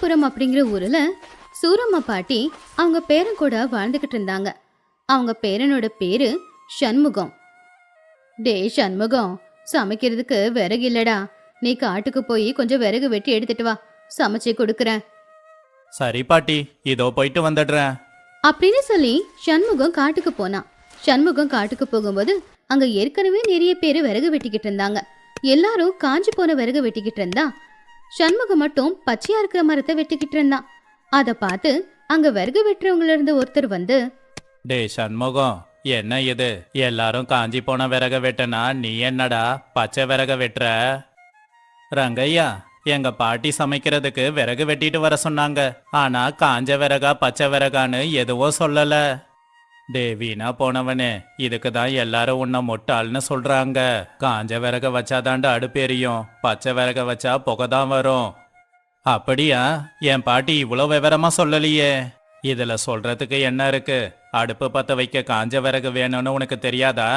ராமாபுரம் அப்படிங்கிற ஊர்ல சூரம்மா பாட்டி அவங்க பேரன் கூட வாழ்ந்துகிட்டு இருந்தாங்க. அவங்க பேரனோட பேரு சண்முகம். டே சண்முகம் சமைக்கிறதுக்கு விறகு இல்லடா. நீ காட்டுக்கு போய் கொஞ்சம் விறகு வெட்டி எடுத்துட்டு வா. சமைச்சு கொடுக்குறேன். சரி பாட்டி இதோ போயிட்டு வந்துடுறேன். அப்படின்னு சொல்லி சண்முகம் காட்டுக்கு போனான். சண்முகம் காட்டுக்கு போகும்போது அங்க ஏற்கனவே நிறைய பேர் விறகு வெட்டிக்கிட்டு இருந்தாங்க. எல்லாரும் காஞ்சு போன விறகு வெட்டிக்கிட்டு இருந்தா சண்முகம் மட்டும் பச்சையா இருக்கிற மரத்தை வெட்டிக்கிட்டு இருந்தான். அதை பார்த்து அங்க விறகு வெட்டுறவங்கள இருந்து ஒருத்தர் வந்து டே சண்முகம் என்ன இது? எல்லாரும் காஞ்சி போன விறக வெட்டனா நீ என்னடா பச்சை விறக வெட்டுற? ரங்கையா எங்க பாட்டி சமைக்கிறதுக்கு விறகு வெட்டிட்டு வர சொன்னாங்க. ஆனா காஞ்ச விறகா பச்சை விறகான்னு எதுவும் சொல்லல. டே வீணா போனவனே இதுக்கு தான் எல்லாரும் உன்னை முட்டாள்னு சொல்றாங்க. காஞ்ச விறக வச்சாதாண்டா அடுப்பு எரியும். பச்சை விறக வச்சா புகை தான் வரும். அப்படியா? என் பாட்டி இவ்வளோ விவரமா சொல்லலையே. இதுல சொல்றதுக்கு என்ன இருக்கு? அடுப்பு பத்த வைக்க காஞ்ச விறகு வேணும்னு உனக்கு தெரியாதா?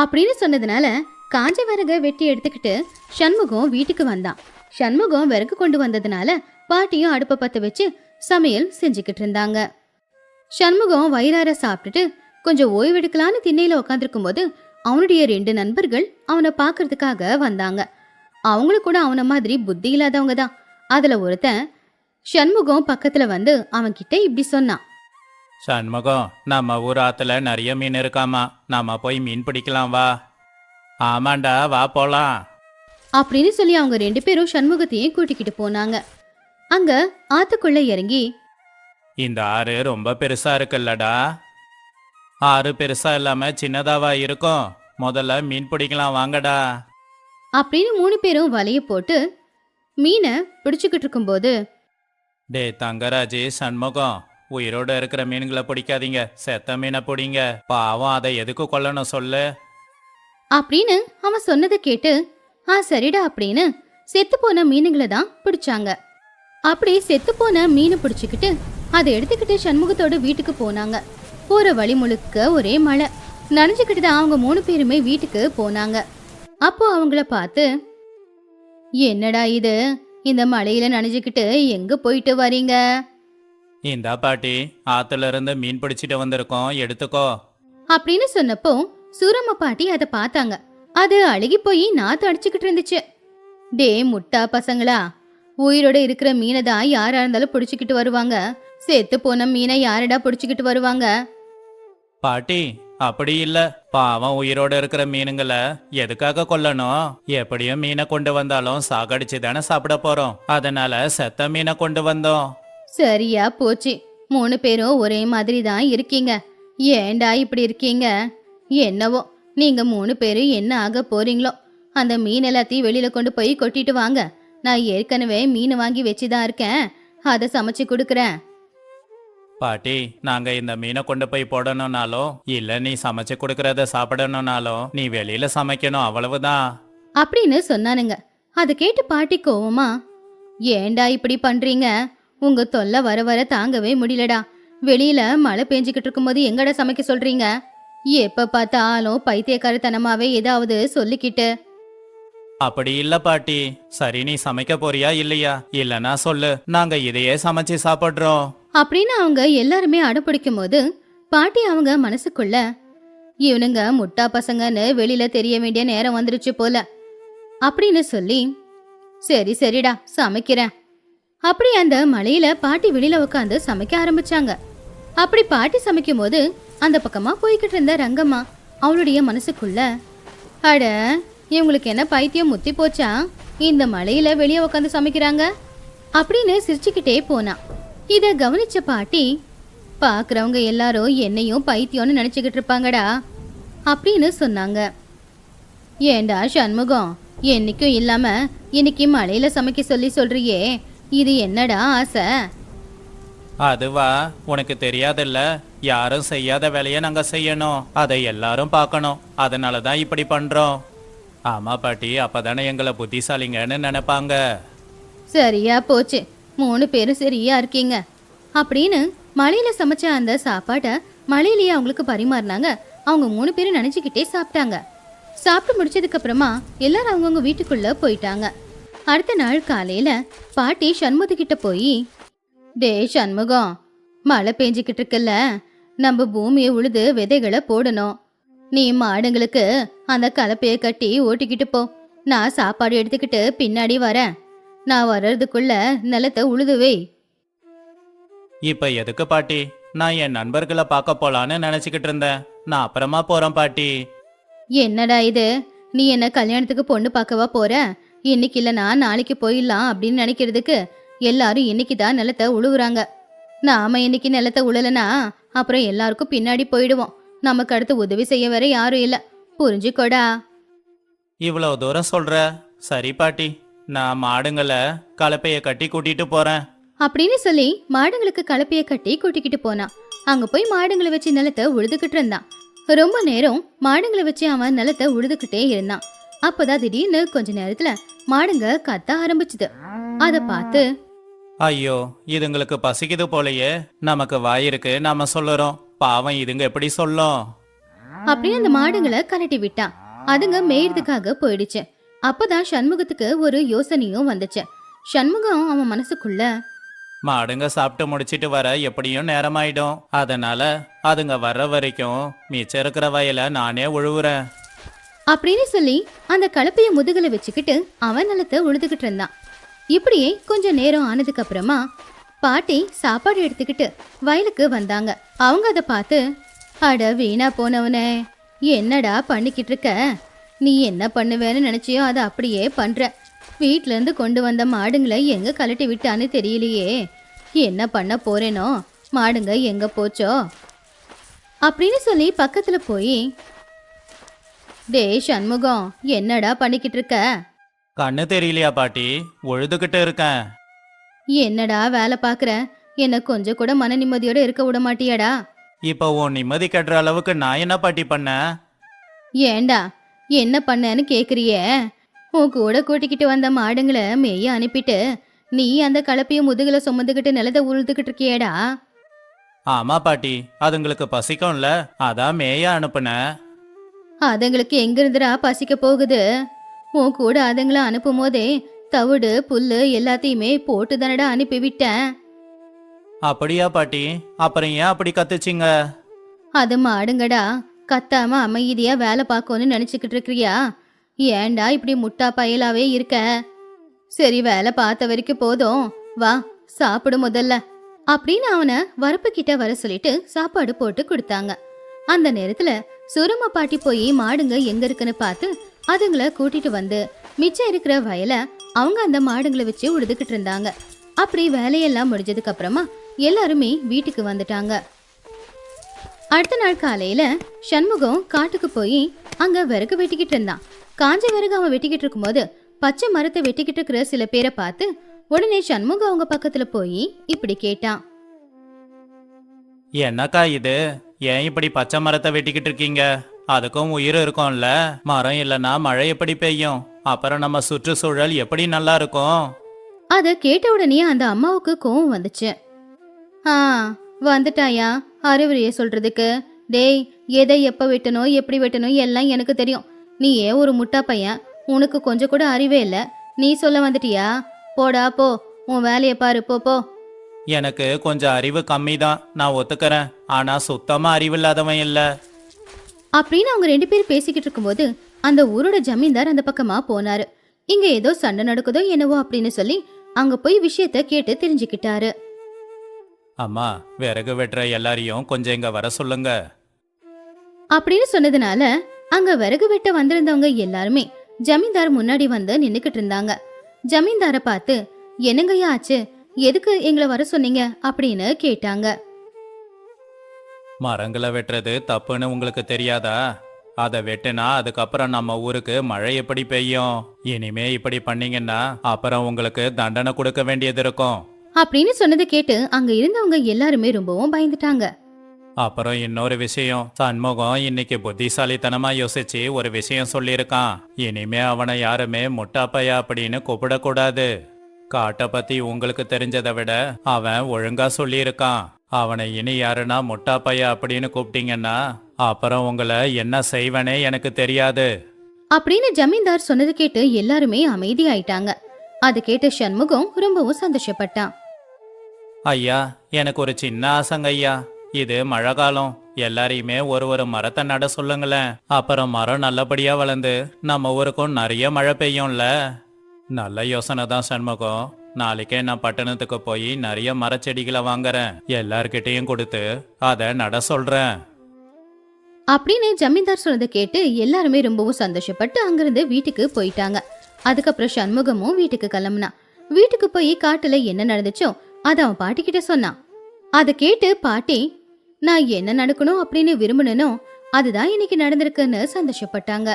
அப்படின்னு சொன்னதுனால காஞ்ச விறகை வெட்டி எடுத்துக்கிட்டு சண்முகம் வீட்டுக்கு வந்தான். சண்முகம் விறகு கொண்டு வந்ததுனால பாட்டியும் அடுப்பை பத்த வச்சு சமையல் செஞ்சுக்கிட்டு இருந்தாங்க. சண்முகம் வயிறார சாப்பிட்டுட்டு கொஞ்சம் ஓய்வெடுக்கலான்னு திண்ணையில உட்காந்துருக்கும் போது அவனுடைய ரெண்டு நண்பர்கள் அவனை பார்க்கறதுக்காக வந்தாங்க. அவங்களும் கூட அவன மாதிரி புத்தி இல்லாதவங்க தான். அதுல ஒருத்தன் சண்முகம் பக்கத்துல வந்து அவன் கிட்ட இப்படி சொன்னான். சண்முகம் நம்ம ஊர் ஆத்துல நிறைய மீன் இருக்காமா? நாம போய் மீன் பிடிக்கலாம் வா. ஆமாண்டா வா போலாம். அப்படின்னு சொல்லி அவங்க ரெண்டு பேரும் சண்முகத்தையும் கூட்டிக்கிட்டு போனாங்க. அங்க ஆத்துக்குள்ள இறங்கி இந்த ஆறு ரொம்ப பெருசா இருக்குல்லடா. ஆறு பெருசா இல்லாம சின்னதாவா இருக்கும். முதல்ல மீன் பிடிக்கலாம் வாங்கடா. அப்படின்னு மூணு பேரும் வலைய போட்டு மீனை பிடிச்சுக்கிட்டு இருக்கும்போது டே தங்கராஜ் சண்முகம் உயிரோட இருக்கிற மீன்களை பிடிக்காதீங்க. செத்த மீனை பிடிங்க. பாவம் அதை எதுக்கு கொல்லணும் சொல்லு. அப்படின்னு அவன் சொன்னதை கேட்டு ஆ சரிடா அப்படின்னு செத்து போன மீனுங்களை தான் பிடிச்சாங்க. அப்படி செத்து போன மீனை பிடிச்சுக்கிட்டு அதை எடுத்துக்கிட்டு சண்முகத்தோட வீட்டுக்கு போனாங்க. போற வழி முழுக்க ஒரே மழை. நனைஞ்சுக்கிட்டு தான் அவங்க மூணு பேருமே வீட்டுக்கு போனாங்க. அப்போ அவங்கள பார்த்து என்னடா இது? இந்த மழையில நனைஞ்சுக்கிட்டு எங்க போயிட்டு வரீங்க? இந்தா பாட்டி ஆத்துல இருந்து மீன் பிடிச்சிட்டு வந்திருக்கோம். எடுத்துக்கோ. அப்படின்னு சொன்னப்போ சூரம்ம பாட்டி அதை பார்த்தாங்க. அது அழுகி போய் நாத்து அடிச்சுக்கிட்டு இருந்துச்சு. டே முட்டா பசங்களா உயிரோட இருக்கிற மீனை தான் யாரா இருந்தாலும் பிடிச்சிக்கிட்டு வருவாங்க. செத்து போன மீனை யாரடா பிடிச்சிக்கிட்டு வருவாங்க? பாட்டி அப்படி இல்ல. பாவம் உயிரோட இருக்கிற மீனுங்களை எதுக்காக கொல்லணும்? எப்படியும் மீனை கொண்டு வந்தாலும் சாகடிச்சு தானே சாப்பிட போறோம். அதனால செத்த மீனை கொண்டு வந்தோம். சரியா போச்சு. மூணு பேரும் ஒரே மாதிரி தான் இருக்கீங்க. ஏன்டா இப்படி இருக்கீங்க? என்னவோ நீங்க மூணு பேரும் என்ன ஆக போறீங்களோ? அந்த மீன் எல்லாத்தையும் வெளியில கொண்டு போய் கொட்டிட்டு வாங்க. நான் ஏற்கனவே மீன் வாங்கி வச்சு தான் இருக்கேன். அதை சமைச்சு கொடுக்குறேன். பாட்டி நாங்க இந்த மீனை கொண்டு போய் போடணும்னாலும் இல்ல நீ சமைச்சு கொடுக்கறத சாப்பிடணும்னாலும் நீ வெளியில சமைக்கணும் அவ்வளவுதான். அப்படின்னு சொன்னானுங்க. அதை கேட்டு பாட்டி கோவமா ஏன்டா இப்படி பண்றீங்க? உங்க தொல்லை வர வர தாங்கவே முடியலடா. வெளியில மழை பெஞ்சுக்கிட்டு இருக்கும்போது எங்கடா சமைக்க சொல்றீங்க? எப்ப பார்த்தாலும் பைத்தியக்காரத்தனமாவே ஏதாவது சொல்லிக்கிட்டு. அப்படி இல்ல பாட்டி. சரி நீ சமைக்க போறியா இல்லையா? இல்லனா சொல்லு. நாங்க இதையே சமைச்சு சாப்பிடுறோம். அப்படின்னு அவங்க எல்லாருமே அடப்பிடிக்கும் போது பாட்டி அவங்க மனசுக்குள்ள இவனுங்க முட்டா பசங்கன்னு வெளியில தெரிய வேண்டிய நேரம் வந்துருச்சு போல அப்படின்னு சொல்லி சரி சரிடா சமைக்கிறேன். அப்படி அந்த மலையில பாட்டி வெளியில உட்காந்து சமைக்க ஆரம்பிச்சாங்க. அப்படி பாட்டி சமைக்கும் போது அந்த பக்கமா போய்கிட்டு இருந்த ரங்கம்மா அவளுடைய மனசுக்குள்ள அட இவங்களுக்கு என்ன பைத்தியம் முத்தி போச்சா? இந்த மலையில வெளியே உட்காந்து சமைக்கிறாங்க? அப்படின்னு சிரிச்சுக்கிட்டே போனான் இத கவனிச்ச பாட்டி பாக்குறவங்க எல்லாரும் என்னையும் பைத்தியம்னு நினைச்சுக்கிட்டு இருப்பாங்கடா அப்படின்னு சொன்னாங்க. ஏண்டா சண்முகம் என்னைக்கும் இல்லாம இன்னைக்கு மலையில சமைக்க சொல்லி சொல்றியே இது என்னடா ஆசை? அதுவா உனக்கு தெரியாதுல்ல யாரும் செய்யாத வேலையை நாங்க செய்யணும் அதை எல்லாரும் பார்க்கணும் அதனால தான் இப்படி பண்றோம். ஆமா பாட்டி அப்பதானே எங்களை புத்திசாலிங்கன்னு நினைப்பாங்க. சரியா போச்சு. மூணு பேரும் சரியா இருக்கீங்க. அப்படின்னு மலையில சமைச்ச அந்த சாப்பாட்டை மலையிலேயே அவங்களுக்கு பரிமாறினாங்க. அவங்க மூணு பேரும் நினைச்சுக்கிட்டே சாப்பிட்டாங்க. சாப்பிட்டு முடிச்சதுக்கு அப்புறமா எல்லாரும் அவங்கவுங்க வீட்டுக்குள்ள போயிட்டாங்க. அடுத்த நாள் காலையில பாட்டி சண்முகத்து கிட்ட போய் டே சண்முகம் மழை பெஞ்சுக்கிட்டு இருக்குல்ல. நம்ம பூமியை உழுது விதைகளை போடணும். நீ மாடுங்களுக்கு அந்த கலப்பையை கட்டி ஓட்டிக்கிட்டு போ. நான் சாப்பாடு எடுத்துக்கிட்டு பின்னாடி வரேன். நான் வர்றதுக்குள்ள நிலத்தை உழுதுவே. இப்ப எதுக்கு பாட்டி? நான் என் நண்பர்களை பார்க்க போலான்னு நினைச்சுக்கிட்டு இருந்தேன். நான் அப்புறமா போறேன் பாட்டி. என்னடா இது? நீ என்ன கல்யாணத்துக்கு பொண்ணு பார்க்கவா போற? இன்னைக்கு இல்லைனா நாளைக்கு போயிடலாம் அப்படின்னு நினைக்கிறதுக்கு எல்லாரும் இன்னைக்கு தான் நிலத்தை உழுவுறாங்க. நாம இன்னைக்கு நிலத்தை உழலனா அப்புறம் எல்லாருக்கும் பின்னாடி போயிடுவோம். நமக்கு அடுத்து உதவி செய்ய வேற யாரும் இல்ல. புரிஞ்சுக்கோடா. இவ்வளவு தூரம் சொல்ற. சரி பாட்டி. நான் மாடுங்களை கலப்பைய கட்டி கூட்டிட்டு போறேன். அப்படின்னு சொல்லி மாடுங்களுக்கு கலப்பைய கட்டி கூட்டிக்கிட்டு போனான் அங்க போய் மாடுங்களை வச்சு நிலத்தை உழுதுகிட்டு இருந்தான். ரொம்ப நேரம் மாடுங்களை வச்சு அவன் நிலத்தை உழுதுகிட்டே இருந்தான். அப்பதான் திடீர்னு கொஞ்ச நேரத்துல மாடுங்க கத்த ஆரம்பிச்சுது. அத பார்த்து ஐயோ இதுங்களுக்கு பசிக்குது போலயே. நமக்கு வாய் இருக்கு நாம சொல்லுறோம். பாவம் இதுங்க எப்படி சொல்லும்? அப்படின்னு அந்த மாடுங்களை கலட்டி விட்டான். அதுங்க மேயறதுக்காக போயிடுச்சு. அப்பதான் சண்முகத்துக்கு ஒரு யோசனையும் வந்துச்சு. சண்முகம் அவன் மனசுக்குள்ள மாடுங்க சாப்பிட்டு முடிச்சிட்டு வர எப்படியும் நேரமாயிடும். அதனால அதுங்க வர்ற வரைக்கும் மிச்சம் இருக்கிற வயலை நானே உழுவுறேன். அப்படின்னு சொல்லி அந்த கலப்பைய முதுகுல வச்சுக்கிட்டு அவன் நிலத்தை உழுதுகிட்டு இருந்தான். இப்படியே கொஞ்ச நேரம் ஆனதுக்கு அப்புறமா பாட்டி சாப்பாடு எடுத்துக்கிட்டு வயலுக்கு வந்தாங்க. அவங்க அதை பார்த்து அட வீணா போனவனே என்னடா பண்ணிக்கிட்டு இருக்க? நீ என்ன பண்ணுவேன்னு நினைச்சியோ அதை அப்படியே பண்ற. வீட்ல இருந்து கொண்டு வந்த மாடுங்களை எங்க கலட்டி விட்டான்னு தெரியலையே. என்ன பண்ண போறேனோ? மாடுங்க எங்க போச்சோ? அப்படின்னு சொல்லி பக்கத்துல போய் டே சண்முகம் என்னடா பண்ணிக்கிட்டு இருக்க? கண்ணு தெரியலையா பாட்டி? உழுதுகிட்டு இருக்கேன். என்னடா வேலை பார்க்குற? என்ன கொஞ்சம் கூட மன நிம்மதியோட இருக்க விட மாட்டியாடா. இப்போ உன் நிம்மதி கட்டுற அளவுக்கு நான் என்ன பாட்டி பண்ணேன்? ஏண்டா என்ன பண்ணேன்னு கேக்குறியே? உன் கூட கூட்டிக்கிட்டு வந்த மாடுங்களை மேய அனுப்பிட்டு நீ அந்த கலப்பைய முதுகுல சுமந்துக்கிட்டு நிலத்தை உழுதுகிட்டு இருக்கியேடா. ஆமா பாட்டி அதுங்களுக்கு பசிக்கும்ல அதான் மேய அனுப்புனேன் அதுங்களுக்கு எங்கிருந்துடா பசிக்க போகுது? உன் கூட அதுங்கள அனுப்பும் போதே தவிடு புல்லு எல்லாத்தையுமே போட்டு தானடா அனுப்பி விட்டேன் அப்படியா பாட்டி அப்புறம் ஏன் அப்படி கத்துச்சிங்க? அது மாடுங்கடா கத்தாம அமைதியா வேலை பார்க்கணும்னு நினைச்சுக்கிட்டு இருக்கிறியா? ஏன்டா இப்படி முட்டா பயலாவே இருக்க? சரி வேலை பார்த்த வரைக்கும் போதும். வா சாப்பிடு முதல்ல. அப்படின்னு அவனை வரப்பு கிட்ட வர சொல்லிட்டு சாப்பாடு போட்டு கொடுத்தாங்க. அந்த நேரத்துல சுரும பாட்டி போய் மாடுங்க எங்க இருக்குன்னு பார்த்து அதுங்களை கூட்டிட்டு வந்து மிச்சம் இருக்கிற வயலை அவங்க அந்த மாடுங்களை வச்சு உழுதுகிட்டு இருந்தாங்க. அப்படி வேலையெல்லாம் முடிஞ்சதுக்கு அப்புறமா எல்லாருமே வீட்டுக்கு வந்துட்டாங்க. அடுத்த நாள் காலையில சண்முகம் காட்டுக்கு போய் அங்க விறகு வெட்டிக்கிட்டு இருந்தான். காஞ்ச விறகு அவன் வெட்டிக்கிட்டு இருக்கும்போது பச்சை மரத்தை வெட்டிக்கிட்டு இருக்கிற சில பேரை பார்த்து உடனே சண்முகம் அவங்க பக்கத்துல போய் இப்படி கேட்டான். என்னக்கா இது? ஏன் இப்படி பச்சை மரத்தை வெட்டிக்கிட்டு இருக்கீங்க? அதுக்கும் உயிர் இருக்கும்ல. மரம் இல்லைன்னா மழை எப்படி பெய்யும்? அப்புறம் நம்ம சுற்றுச்சூழல் எப்படி நல்லா இருக்கும்? அத கேட்ட உடனே அந்த அம்மாவுக்கு கோவம் வந்துச்சு. ஆ வந்துட்டாயா? அறிவுரைய சொல்றதுக்கு டேய் எதை எப்ப வெட்டணும் எப்படி வெட்டணும் எல்லாம் எனக்கு தெரியும். நீ ஏன் ஒரு முட்டா பையன். உனக்கு கொஞ்சம் கூட அறிவே இல்ல. நீ சொல்ல வந்துட்டியா? போடா போ. உன் வேலையை பாரு போ போ. எனக்கு கொஞ்சம் அறிவு கம்மி தான் நான் ஒத்துக்கறேன். ஆனா சுத்தமா அறிவில்லாதவன் இல்ல. அப்படின்னு அவங்க ரெண்டு பேரும் பேசிக்கிட்டு இருக்கும்போது அந்த ஊரோட ஜமீன்தார் அந்த பக்கமா போனாரு. இங்க ஏதோ சண்டை நடக்குதோ என்னவோ அப்படின்னு சொல்லி அங்க போய் விஷயத்த கேட்டு தெரிஞ்சுக்கிட்டாரு. அம்மா விறகு வெட்டுற எல்லாரையும் கொஞ்சம் இங்க வர சொல்லுங்க. அப்படின்னு சொன்னதுனால அங்க விறகு வெட்ட வந்திருந்தவங்க எல்லாருமே ஜமீன்தார் முன்னாடி வந்து நின்னுக்கிட்டு இருந்தாங்க. ஜமீன்தார பார்த்து என்னங்கய்யா ஆச்சு? எதுக்கு எங்களை வர சொன்னீங்க? அப்படின்னு கேட்டாங்க. மரங்களை வெட்டுறது தப்புன்னு உங்களுக்கு தெரியாதா? அதை வெட்டுனா அதுக்கப்புறம் நம்ம ஊருக்கு மழை எப்படி பெய்யும்? இனிமே இப்படி பண்ணீங்கன்னா அப்புறம் உங்களுக்கு தண்டனை கொடுக்க வேண்டியது இருக்கும். அப்படின்னு சொன்னதை கேட்டு அங்க இருந்தவங்க எல்லாருமே ரொம்பவும் பயந்துட்டாங்க. அப்புறம் இன்னொரு விஷயம். சண்முகம் இன்னைக்கு புத்திசாலித்தனமா யோசிச்சு ஒரு விஷயம் சொல்லியிருக்கான். இனிமே அவனை யாருமே முட்டாப்பையா அப்படின்னு கூப்பிடக்கூடாது. காட்டை பத்தி உங்களுக்கு தெரிஞ்சதை விட அவன் ஒழுங்கா சொல்லியிருக்கான். அவனை இனி யாருன்னா முட்டாப்பையா அப்படின்னு கூப்பிட்டீங்கன்னா அப்புறம் உங்களை என்ன செய்வனே எனக்கு தெரியாது. அப்படின்னு ஜமீன்தார் சொன்னது கேட்டு எல்லாருமே அமைதியாயிட்டாங்க. அது கேட்ட சண்முகம் ரொம்பவும் சந்தோஷப்பட்டான். ஐயா எனக்கு ஒரு சின்ன ஆசைங்க ஐயா. இது மழை காலம் எல்லாரையுமே ஒரு ஒரு மரத்தை நட சொல்லுங்களேன். அப்புறம் மரம் நல்லபடியா வளர்ந்து நம்ம ஊருக்கும் நிறைய மழை பெய்யும்ல. நல்ல யோசனை தான் சண்முகம். நாளைக்கே நான் பட்டணத்துக்கு போய் நிறைய மரச்செடிகளை வாங்குறேன். எல்லார்கிட்டையும் கொடுத்து அதை நட சொல்றேன். அப்படின்னு ஜமீன்தார் சொன்னதை கேட்டு எல்லாருமே ரொம்பவும் சந்தோஷப்பட்டு அங்கிருந்து வீட்டுக்கு போயிட்டாங்க. அதுக்கப்புறம் சண்முகமும் வீட்டுக்கு கிளம்புனான் வீட்டுக்கு போய் காட்டுல என்ன நடந்துச்சோ அதை அவன் பாட்டி கிட்ட சொன்னான். அதை கேட்டு பாட்டி நான் என்ன நடக்கணும் அப்படின்னு விரும்பினனோ அதுதான் இன்னைக்கு நடந்திருக்குன்னு சந்தோஷப்பட்டாங்க.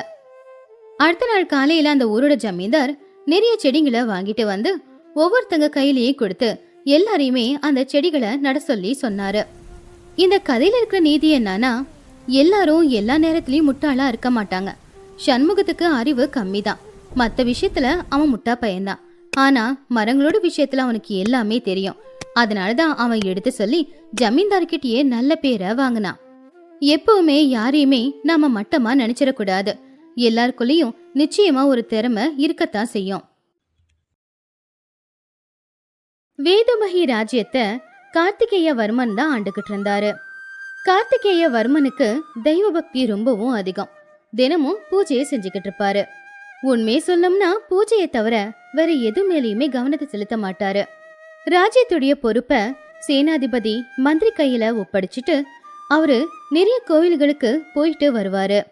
அடுத்த நாள் காலையில அந்த ஊரோட ஜமீன்தார் நிறைய செடிங்களை வாங்கிட்டு வந்து ஒவ்வொருத்தங்க கையிலேயே கொடுத்து எல்லாரையுமே அந்த செடிகளை நட சொல்லி சொன்னாரு. இந்த கதையில இருக்கிற நீதி என்னன்னா எல்லாரும் எல்லா நேரத்திலயும் முட்டாளா இருக்க மாட்டாங்க. சண்முகத்துக்கு அறிவு கம்மி தான் மற்ற விஷயத்துல அவன் முட்டா பையன்தான் ஆனா மரங்களோட விஷயத்துல அவனுக்கு எல்லாமே தெரியும். அதனாலதான் அவன் எடுத்து சொல்லி ஜமீன்தார்கிட்டயே நல்ல பேரை வாங்கினான். எப்பவுமே யாரையுமே நாம மட்டமா நினைச்சிடக்கூடாது. எல்லாருக்குள்ளேயும் நிச்சயமா ஒரு திறமை இருக்கத்தான் செய்யும். வேதமகி ராஜ்யத்தை கார்த்திகேய வர்மன் தான் ஆண்டுகிட்டு இருந்தாரு. கார்த்திகேய வர்மனுக்கு தெய்வ பக்தி ரொம்பவும் அதிகம். தினமும் பூஜையை செஞ்சுக்கிட்டு இருப்பாரு. உண்மையை சொல்லணும்னா பூஜையை தவிர வேற எது மேலேயுமே கவனத்தை செலுத்த மாட்டாரு. ராஜ்யத்துடைய பொறுப்பை சேனாதிபதி மந்திரி கையில ஒப்படைச்சிட்டு அவரு நிறைய கோவில்களுக்கு போயிட்டு வருவாரு.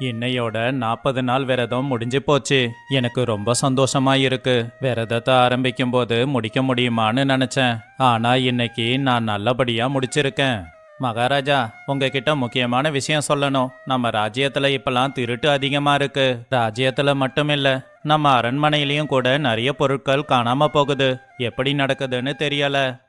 என்னையோட நாற்பது நாள் விரதம் முடிஞ்சு போச்சு. எனக்கு ரொம்ப சந்தோஷமா இருக்கு. விரதத்தை ஆரம்பிக்கும் போது முடிக்க முடியுமான்னு நினைச்சேன். ஆனா இன்னைக்கு நான் நல்லபடியா முடிச்சிருக்கேன். மகாராஜா உங்ககிட்ட முக்கியமான விஷயம் சொல்லணும். நம்ம ராஜ்யத்துல இப்பெல்லாம் திருட்டு அதிகமா இருக்கு. ராஜ்யத்துல மட்டும் இல்ல நம்ம அரண்மனையிலயும் கூட நிறைய பொருட்கள் காணாம போகுது. எப்படி நடக்குதுன்னு தெரியல.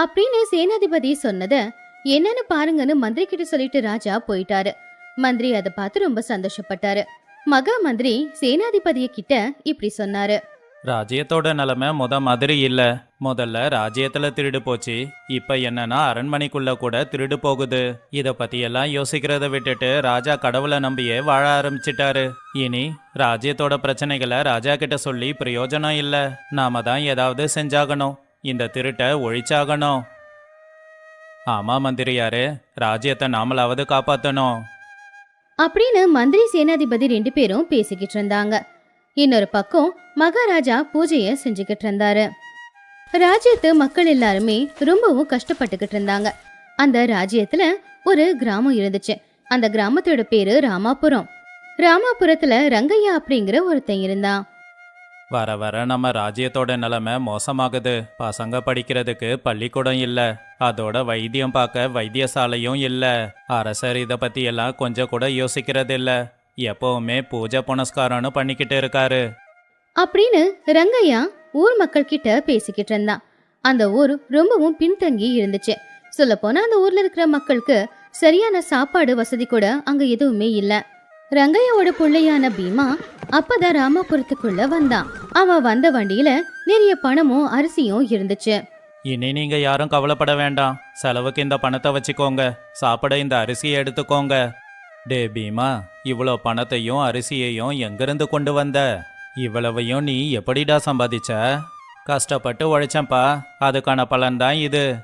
அப்படின்னு சேனாதிபதி சொன்னத என்னன்னு பாருங்கன்னு மந்திரி கிட்ட சொல்லிட்டு ராஜா போயிட்டாரு. மந்திரி அதை பார்த்து ரொம்ப சந்தோஷப்பட்டாரு. மகா மந்திரி சேனாதிபதிய கிட்ட இப்படி சொன்னாரு. ராஜ்யத்தோட நிலைமை முத மாதிரி இல்ல. முதல்ல ராஜ்யத்துல திருடு போச்சு. இப்ப என்னன்னா அரண்மனைக்குள்ள கூட திருடு போகுது. இத பத்தி எல்லாம் யோசிக்கிறத விட்டுட்டு ராஜா கடவுளை நம்பியே வாழ ஆரம்பிச்சிட்டாரு. இனி ராஜ்யத்தோட பிரச்சனைகளை ராஜா கிட்ட சொல்லி பிரயோஜனம் இல்ல. நாம தான் ஏதாவது செஞ்சாகணும். இந்த திருட்டை ஒழிச்சாகணும். ஆமா மந்திரியாரு ராஜ்யத்தை நாமளாவது காப்பாத்தணும். அப்படின்னு மந்திரி சேனாதிபதி ரெண்டு பேரும் பேசிக்கிட்டு இருந்தாங்க. இன்னொரு பக்கம் மகாராஜா பூஜைய செஞ்சுக்கிட்டு இருந்தாரு. ராஜ்யத்து மக்கள் எல்லாருமே ரொம்பவும் கஷ்டப்பட்டுக்கிட்டு இருந்தாங்க. அந்த ராஜ்யத்துல ஒரு கிராமம் இருந்துச்சு. அந்த கிராமத்தோட பேரு ராமாபுரம். ராமாபுரத்துல ரங்கையா அப்படிங்கிற ஒருத்தன் இருந்தான். வர வர நம்ம ராஜ்யத்தோட நிலைமை மோசமாகுது. பசங்க படிக்கிறதுக்கு பள்ளிக்கூடம் இல்ல. அதோட வைத்தியம் பார்க்க வைத்தியசாலையும் இல்ல. அரசர் இத பத்தி எல்லாம் கொஞ்சம் கூட யோசிக்கிறது இல்ல. எப்பவுமே பூஜை புனஸ்காரம்னு பண்ணிக்கிட்டு இருக்காரு. அப்படின்னு ரங்கையா ஊர் மக்கள் கிட்ட பேசிக்கிட்டு இருந்தான். அந்த ஊர் ரொம்பவும் பின்தங்கி இருந்துச்சு. சொல்ல போனா அந்த ஊர்ல இருக்கிற மக்களுக்கு சரியான சாப்பாடு வசதி கூட அங்க எதுவுமே இல்ல. ரங்கையோட பிள்ளையான பீமா அப்பதான் ராமபுரத்துக்குள்ள வந்தான். அவன் வந்த வண்டியில நிறைய பணமும் அரிசியும் இருந்துச்சு. இனி நீங்க யாரும் கவலைப்பட வேண்டாம். செலவுக்கு இந்த பணத்தை வச்சுக்கோங்க. சாப்பிட இந்த அரிசியை எடுத்துக்கோங்க. டே பீமா இவ்வளோ பணத்தையும் அரிசியையும் எங்கிருந்து கொண்டு வந்த? இவ்வளவையும் நீ எப்படிடா சம்பாதிச்ச? கஷ்டப்பட்டு உழைச்சேன்ப்பா. அதுக்கான பலன்தான் இது.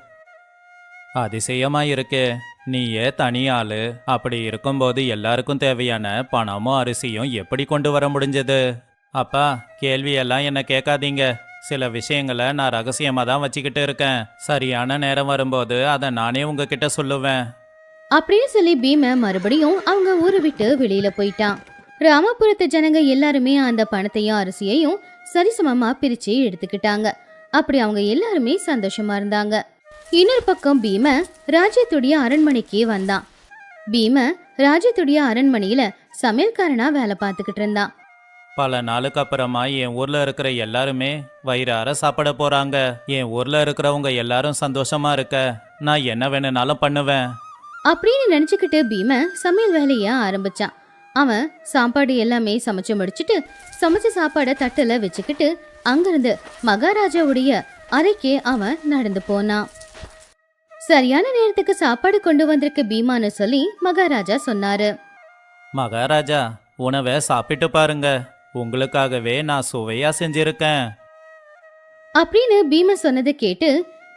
அதிசயமா இருக்கு நீயே தனி ஆளு. அப்படி இருக்கும்போது எல்லாருக்கும் தேவையான பணமும் அரிசியும் எப்படி கொண்டு வர முடிஞ்சது? அப்பா கேள்வியெல்லாம் என்ன கேட்காதீங்க. சில விஷயங்களை நான் ரகசியமாக தான் வச்சுக்கிட்டு இருக்கேன். சரியான நேரம் வரும்போது அதை நானே உங்ககிட்ட சொல்லுவேன். அப்படின்னு சொல்லி பீம மறுபடியும் அவங்க ஊரை விட்டு வெளியில போயிட்டான். ராமபுரத்து ஜனங்க எல்லாருமே அந்த பணத்தையும் அரிசியையும் சரிசமமா பிரிச்சு எடுத்துக்கிட்டாங்க. அப்படி அவங்க எல்லாருமே சந்தோஷமா இருந்தாங்க. இன்னொரு பக்கம் பீம ராஜ்யத்துடைய அரண்மனைக்கு வந்தான். பீம ராஜ்யத்துடைய அரண்மனையில சமையல்காரனா வேலை பார்த்துக்கிட்டு இருந்தான். பல நாளுக்கு அப்புறமா என் ஊர்ல இருக்கிற எல்லாருமே வயிறார சாப்பிட போறாங்க. என் ஊர்ல இருக்கிறவங்க எல்லாரும் சந்தோஷமா இருக்க நான் என்ன வேணும்னாலும் பண்ணுவேன். அப்படின்னு நினைச்சுக்கிட்டு பீம சமையல் வேலைய ஆரம்பிச்சான். அவன் சாப்பாடு எல்லாமே சமைச்சு முடிச்சிட்டு சமைச்ச சாப்பாடை தட்டுல வச்சுக்கிட்டு அங்கிருந்து மகாராஜாவுடைய அறைக்கே அவன் நடந்து போனான். சரியான நேரத்துக்கு சாப்பாடு கொண்டு வந்திருக்கு பீமான்னு சொல்லி மகாராஜா சொன்னாரு. மகாராஜா உணவை சாப்பிட்டு பாருங்க. உங்களுக்காகவே நான் சுவையா செஞ்சிருக்கேன். அப்படின்னு பீம சொன்னதை கேட்டு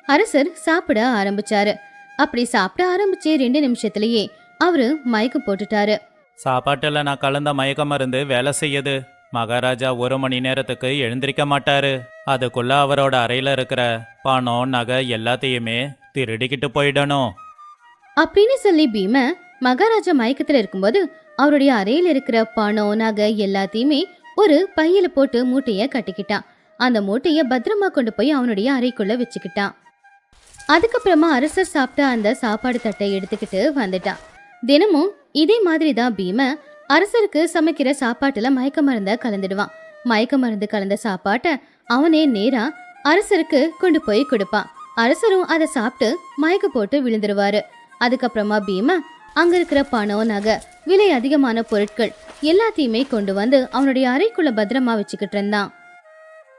அரசர் சாப்பிட ஆரம்பிச்சாரு. அப்படி சாப்பிட ஆரம்பிச்சே ரெண்டு நிமிஷத்திலேயே அவரு மயக்கம் போட்டுட்டாரு. சாப்பாட்டில் நான் கலந்த மயக்க மருந்து வேலை செய்யுது. மகாராஜா ஒரு மணி நேரத்துக்கு எழுந்திருக்க மாட்டாரு. அதுக்குள்ள அவரோட அறையில இருக்கிற பணம் நகை எல்லாத்தையுமே திருடிக்கிட்டு போயிடணும். அப்படின்னு சொல்லி பீம மகாராஜா மயக்கத்துல இருக்கும்போது அவருடைய அறையில இருக்கிற பணம் நகை எல்லாத்தையுமே ஒரு பையில போட்டு மூட்டைய கட்டிக்கிட்டான் அந்த மூட்டைய பத்திரமா கொண்டு போய் அவனுடைய அறைக்குள்ள வச்சுக்கிட்டான் அதுக்கப்புறமா அரசர் சாப்பிட்ட அந்த சாப்பாடு தட்டை எடுத்துக்கிட்டு வந்துட்டான் தினமும் இதே மாதிரி தான் பீம அரசருக்கு சமைக்கிற சாப்பாட்டுல மயக்க மருந்த கலந்துடுவான். மயக்க மருந்து கலந்த சாப்பாட்டை அவனே நேரா அரசருக்கு கொண்டு போய் கொடுப்பான். அரசரும் அதை சாப்பிட்டு மயக்க போட்டு விழுந்துருவாரு. அதுக்கப்புறமா பீம அங்க இருக்கிற பணம் நகை விலை அதிகமான பொருட்கள் எல்லாத்தையுமே கொண்டு வந்து அவனுடைய அறைக்குள்ள பத்திரமா வச்சுக்கிட்டு இருந்தான்.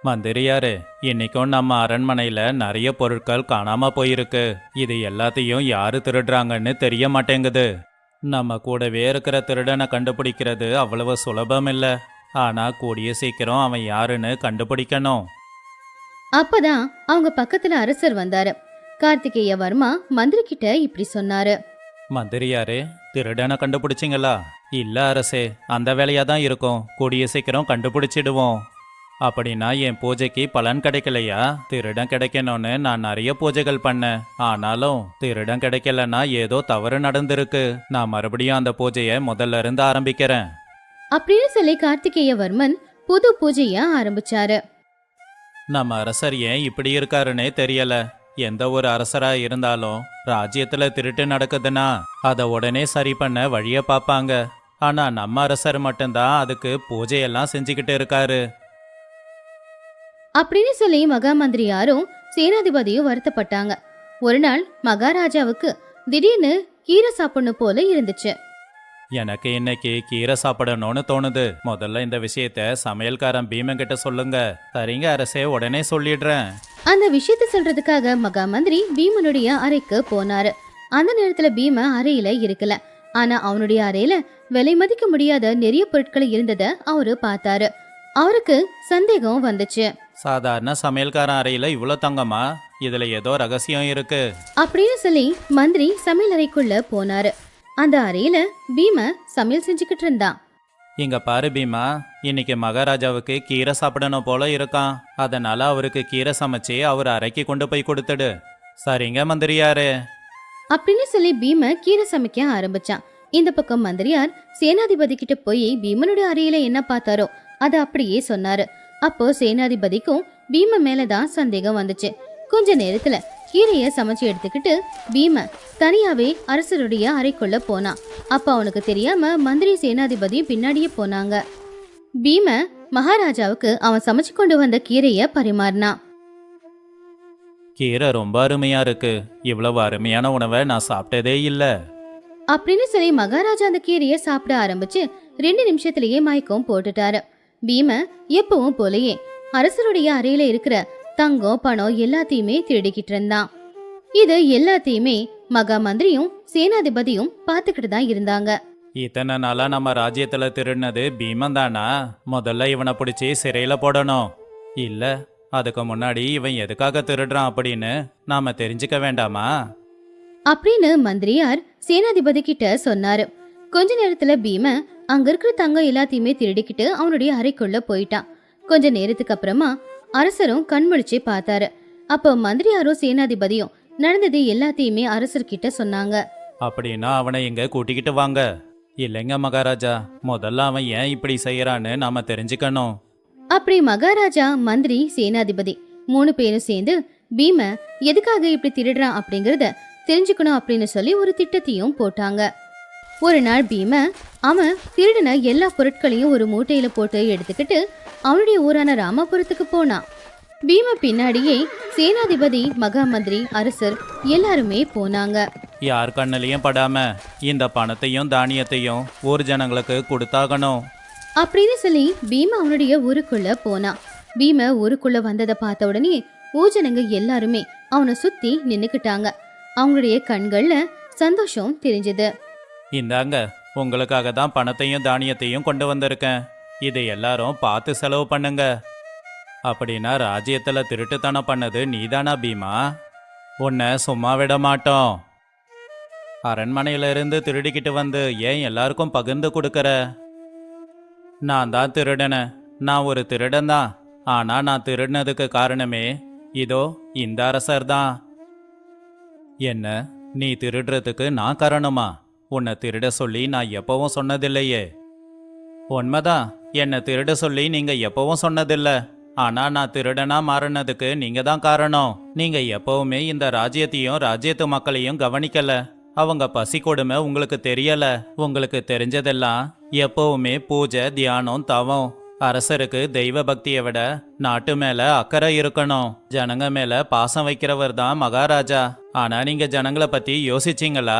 மந்திரியாரு இன்னைக்கும் நம்ம அரண்மனையில நிறைய பொருட்கள் காணாம போயிருக்கு. இது எல்லாத்தையும் யாரு திருடுறாங்கன்னு தெரிய மாட்டேங்குது. நம்ம கூடவே இருக்கிற திருடனை கண்டுபிடிக்கிறது அவ்வளவு சுலபம் இல்ல ஆனா கூடிய சீக்கிரம் அவன் யாருன்னு கண்டுபிடிக்கணும். அப்பதான் அவங்க பக்கத்துல அரசர் வந்தாரு. கார்த்திகேய வர்மா மந்திரி கிட்ட இப்படி சொன்னாரு. மந்திரியாரே திருடனை கண்டுபிடிச்சிங்களா? இல்ல அரசே அந்த வேலையா தான் இருக்கும். கூடிய சீக்கிரம் கண்டுபிடிச்சிடுவோம். அப்படின்னா என் பூஜைக்கு பலன் கிடைக்கலையா? திருடன் கிடைக்கணும்னு நான் நிறைய பூஜைகள் பண்ணேன். ஆனாலும் திருடன் கிடைக்கலன்னா ஏதோ தவறு நடந்திருக்கு. நான் மறுபடியும் அந்த பூஜையை முதல்ல இருந்து ஆரம்பிக்கிறேன். அப்படின்னு சொல்லி கார்த்திகேய வர்மன் புது பூஜைய ஆரம்பிச்சாரு. நம்ம அரசர் ஏன் இப்படி இருக்காருன்னே தெரியல. எந்த ஒரு அரசரா இருந்தாலும் ராஜ்யத்துல திருட்டு நடக்குதுன்னா அதை உடனே சரி பண்ண வழிய பார்ப்பாங்க. ஆனா நம்ம அரசர் மட்டும்தான் அதுக்கு பூஜையெல்லாம் செஞ்சுக்கிட்டு இருக்காரு. அப்படின்னு சொல்லி மகா மந்திரியாரும் சேனாதிபதியும் வருத்தப்பட்டாங்க. ஒரு நாள் மகாராஜாவுக்கு திடீர்னு கீரை சாப்பிடணும் போல இருந்துச்சு. எனக்கு இன்னைக்கு கீரை சாப்பிடணும்னு தோணுது. முதல்ல இந்த விஷயத்த சமையல்காரன் பீமன் கிட்ட சொல்லுங்க. சரிங்க அரசே உடனே சொல்லிடுறேன். அந்த விஷயத்த சொல்றதுக்காக மகா மந்திரி பீமனுடைய அறைக்கு போனாரு. அந்த நேரத்துல பீம அறையில இருக்கல. ஆனா அவனுடைய அறையில விலை மதிக்க முடியாத நிறைய பொருட்கள் இருந்தத அவரு பார்த்தாரு. அவருக்கு சந்தேகம் வந்துச்சு. சாதாரண சமையல்காரன் அறையில இவ்வளோ தங்கமா? இதுல ஏதோ ரகசியம் இருக்கு. அப்படின்னு சொல்லி மந்திரி சமையல் அறைக்குள்ள போனாரு. அந்த அறையில பீம சமையல் செஞ்சுக்கிட்டு இருந்தான். இங்க பாரு பீமா இன்னைக்கு மகாராஜாவுக்கு கீரை சாப்பிடணும் போல இருக்கான். அதனால அவருக்கு கீரை சமைச்சு அவர் அறைக்கு கொண்டு போய் கொடுத்துடு. சரிங்க மந்திரியாரே. அப்படின்னு சொல்லி பீம கீரை சமைக்க ஆரம்பிச்சான். இந்த பக்கம் மந்திரியார் சேனாதிபதி கிட்ட போய் பீமனுடைய அறையில என்ன பார்த்தாரோ அதை அப்படியே சொன்னாரு. அப்போ சேனாதிபதிக்கும் பீம மேலதான் சந்தேகம் வந்துச்சு. கொஞ்ச நேரத்துல கீரைய சமைச்சு எடுத்துக்கிட்டு பீம தனியாவே அரசருடைய அறைக்குள்ள போனான் அப்ப அவனுக்கு தெரியாம மந்திரி சேனாதிபதியும் பின்னாடியே போனாங்க. பீம மகாராஜாவுக்கு அவன் சமைச்சு கொண்டு வந்த கீரைய பரிமாறினான் கீரை ரொம்ப அருமையா இருக்கு. இவ்வளவு அருமையான உணவை நான் சாப்பிட்டதே இல்ல. அப்படின்னு சொல்லி மகாராஜா அந்த கீரையை சாப்பிட ஆரம்பிச்சு ரெண்டு நிமிஷத்திலேயே மயக்கம் போட்டுட்டாரு. பீம எப்பவும் போலயே அரசருடைய அறையில இருக்கிற தங்கம் பணம் எல்லாத்தையுமே திருடிக்கிட்டு இருந்தான் இது எல்லாத்தையுமே மகா மந்திரியும் சேனாதிபதியும் பார்த்துக்கிட்டு தான் இருந்தாங்க. இத்தனை நாளா நம்ம ராஜ்யத்துல திருடினது பீமன் தானா? முதல்ல இவனை பிடிச்சி சிறையில போடணும். இல்ல அதுக்கு முன்னாடி இவன் எதுக்காக திருடுறான் அப்படின்னு நாம தெரிஞ்சுக்க வேண்டாமா? அப்படின்னு மந்திரியார் சேனாதிபதி கிட்ட சொன்னாரு. கொஞ்ச நேரத்துல பீம அங்க இருக்கிற தங்கம் எல்லாத்தையுமே திருடிக்கிட்டு அவனுடைய அறைக்குள்ள போயிட்டான் கொஞ்ச நேரத்துக்கு அப்புறமா அரசரும் கண்முழிச்சு பார்த்தாரு. அப்போ மந்திரியாரும் சேனாதிபதியும் நடந்தது எல்லாத்தையுமே அரசர்கிட்ட சொன்னாங்க. அப்படின்னா அவனை இங்க கூட்டிக்கிட்டு வாங்க? இல்லைங்க மகாராஜா முதல்ல அவன் ஏன் இப்படி செய்யறான்னு நாம தெரிஞ்சுக்கணும். அப்படி மகாராஜா மந்திரி சேனாதிபதி மூணு பேரும் சேர்ந்து பீம எதுக்காக இப்படி திருடுறான்? அப்படிங்கறத தெரிஞ்சுக்கணும் அப்படின்னு சொல்லி ஒரு திட்டத்தையும் போட்டாங்க. ஒரு நாள் பீம அவன் திருடின எல்லா பொருட்களையும் ஒரு மூட்டையில போட்டு எடுத்துக்கிட்டு அவனுடைய ஊரான ராமபுரத்துக்கு போனான். பீம பின்னாடியே சேனாதிபதி மகா மந்திரி அரசர் எல்லாருமே போனாங்க. யார் கண்ணிலையும் படாம இந்த பணத்தையும் தானியத்தையும் ஊர் ஜனங்களுக்கு கொடுத்தாகணும். அப்படின்னு சொல்லி பீம அவனுடைய ஊருக்குள்ள போனான். பீம ஊருக்குள்ள வந்ததை பார்த்த உடனே ஊஜனங்க எல்லாருமே அவனை சுத்தி நின்னுக்கிட்டாங்க. அவங்களுடைய கண்கள்ல சந்தோஷம் தெரிஞ்சது. இந்தாங்க உங்களுக்காக தான் பணத்தையும் தானியத்தையும் கொண்டு வந்திருக்கேன். இதை எல்லாரும் பார்த்து செலவு பண்ணுங்க. அப்படின்னா ராஜ்யத்தில் திருட்டுத்தனம் பண்ணது நீதானா பீமா? உன்னை சும்மா விட மாட்டோம். அரண்மனையிலிருந்து திருடிக்கிட்டு வந்து ஏன் எல்லாருக்கும் பகிர்ந்து கொடுக்கற? நான் தான் திருடனேன் நான் ஒரு திருடன் தான். ஆனால் நான் திருடினதுக்கு காரணமே இதோ இந்த அரசர் தான். என்ன நீ திருடுறதுக்கு நான் காரணமா? உன்னை திருட சொல்லி நான் எப்பவும் சொன்னதில்லையே. உண்மைதான் என்னை திருட சொல்லி நீங்க எப்பவும் சொன்னதில்லை. ஆனா நான் திருடனா மாறினதுக்கு நீங்க தான் காரணம். நீங்க எப்பவுமே இந்த ராஜ்யத்தையும் ராஜ்யத்து மக்களையும் கவனிக்கல. அவங்க பசி கொடுமை உங்களுக்கு தெரியல. உங்களுக்கு தெரிஞ்சதெல்லாம் எப்பவுமே பூஜை தியானம் தவம். அரசருக்கு தெய்வ பக்தியை விட நாட்டு மேல அக்கறை இருக்கணும். ஜனங்க மேல பாசம் வைக்கிறவர் தான் மகாராஜா. ஆனா நீங்க ஜனங்களை பத்தி யோசிச்சீங்களா?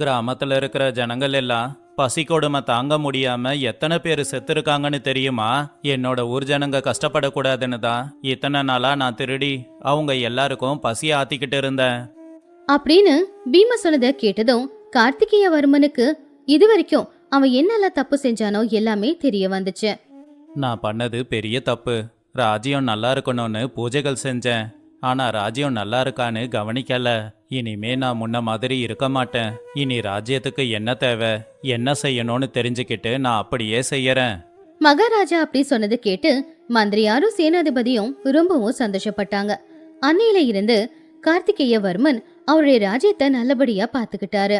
கிராமத்துல இருக்கிற ஜனங்கள் எல்லாம் பசி கொடுமை தாங்க முடியாம எத்தனை பேர் செத்துருக்காங்கன்னு தெரியுமா? என்னோட ஊர் ஜனங்க கஷ்டப்படக்கூடாதுன்னு தான் இத்தனை நாளா நான் திருடி அவங்க எல்லாருக்கும் பசி ஆத்திக்கிட்டு இருந்தேன். அப்படின்னு பீமா சொன்னதை கேட்டதும் கார்த்திகேயவர்மனுக்கு இதுவரைக்கும் அவன் என்னெல்லாம் தப்பு செஞ்சானோ எல்லாமே தெரிய வந்துச்சு. நான் பண்ணது பெரிய தப்பு. ராஜ்யம் நல்லா இருக்கணும்னு பூஜைகள் செஞ்சேன். ஆனா ராஜ்யம் நல்லா இருக்கான்னு கவனிக்கல. இனிமே நான் முன்ன மாதிரி இருக்க மாட்டேன். இனி ராஜ்யத்துக்கு என்ன தேவை? என்ன செய்யணும்னு தெரிஞ்சுக்கிட்டு நான் அப்படியே செய்யறேன். மகாராஜா அப்படி சொன்னது கேட்டு மந்திரியாரும் சேனாதிபதியும் ரொம்பவும் சந்தோஷப்பட்டாங்க. அன்னையில இருந்து கார்த்திகேயவர்மன் அவருடைய ராஜ்யத்தை நல்லபடியா பாத்துக்கிட்டாரு